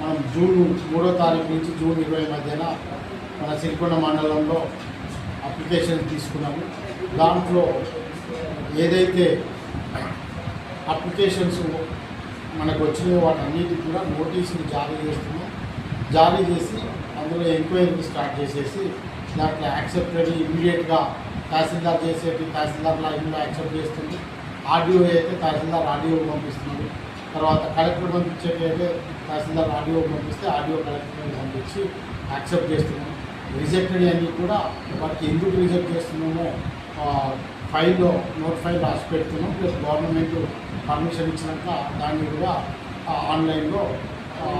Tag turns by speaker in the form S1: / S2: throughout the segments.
S1: మనం జూన్ మూడో తారీఖు నుంచి జూన్ ఇరవై మధ్యన మన సిరికొండ మండలంలో అప్లికేషన్ తీసుకున్నాము. దాంట్లో ఏదైతే అప్లికేషన్స్ మనకు వచ్చినాయో వాటన్నిటికి కూడా నోటీసులు జారీ చేస్తున్నాం. జారీ చేసి అందులో ఎంక్వైరీ స్టార్ట్ చేసేసి దాంట్లో యాక్సెప్ట్ యాక్సెప్టెడ్ ఇమీడియట్గా తహసీల్దార్ చేసేటి తహసీల్దార్ లైన్లో యాక్సెప్ట్ చేస్తుంది. ఆడియో అయితే తహసీల్దార్ ఆడియో పంపిస్తున్నారు తర్వాత కలెక్టర్ పంపించేటైతే తహసీల్దార్ ఆడియో పంపిస్తే ఆడియో కలెక్టర్ పంపించి యాక్సెప్ట్ చేస్తున్నాం. రిజెక్టెడ్ అన్నీ కూడా వాటికి ఎందుకు రిజెక్ట్ చేస్తున్నామో ఆ, ఫైల్లో నోట్ ఫైల్ రాసి పెడుతున్నాం. ప్లస్ గవర్నమెంట్ పర్మిషన్ ఇచ్చినాక దాన్ని కూడా ఆన్లైన్లో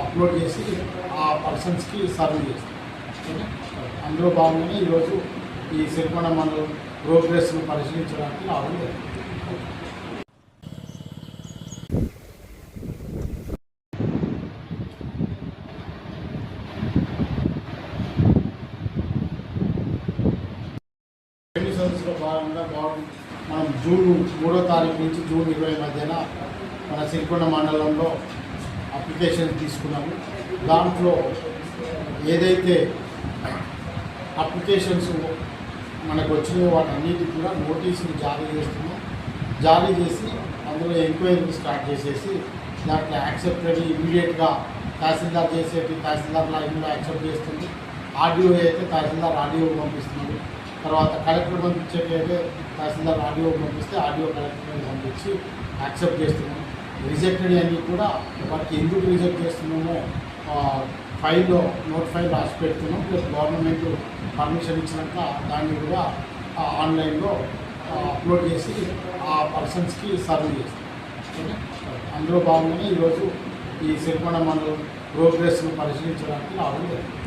S1: అప్లోడ్ చేసి ఆ పర్సన్స్కి సర్వ్ చేస్తాం. ఓకే? అందులో భాగంగానే ఈరోజు ఈ సిరికొండ మండలం ప్రోగ్రెస్ను పరిశీలించడానికి రావడం జరిగింది. సర్వీస్లో భాగంగా గవర్నమెంట్ మనం జూన్ మూడో తారీఖు నుంచి జూన్ ఇరవై మధ్యన మన సిరికొండ మండలంలో అప్లికేషన్ తీసుకున్నాము. దాంట్లో ఏదైతే అప్లికేషన్స్ మనకు వచ్చినాయో వాటన్నిటికి కూడా నోటీసులు జారీ చేస్తున్నాం. జారీ చేసి అందులో ఎంక్వైరీ స్టార్ట్ చేసేసి దాంట్లో యాక్సెప్ట్ యాక్సెప్టెడ్ ఇమీడియట్గా తహసీల్దార్ చేసేటి తహసీల్దార్ లైన్లో యాక్సెప్ట్ చేస్తుంది. ఆడియో అయితే తహసీల్దార్ ఆడియో పంపిస్తున్నాడు. తర్వాత కలెక్టర్ పంపించేటి తహసీల్దార్ ఆడియో పంపిస్తే ఆడియో కలెక్టర్ పంపించి యాక్సెప్ట్ చేస్తున్నాం. రిజెక్టెడ్ అని కూడా వాటికి ఎందుకు రిజెక్ట్ చేస్తున్నామో ఆ, ఫైల్లో నోట్ ఫైల్ రాసి పెడుతున్నాం. ప్లస్ గవర్నమెంట్ పర్మిషన్ ఇచ్చినాక దాన్ని కూడా ఆన్లైన్లో అప్లోడ్ చేసి ఆ పర్సన్స్కి సర్వ్ చేస్తాం. ఓకే? అందులో భాగంగానే ఈరోజు ఈ సిరికొండ మండలం ప్రోగ్రెస్ను పరిశీలించడానికి రావడం జరిగింది.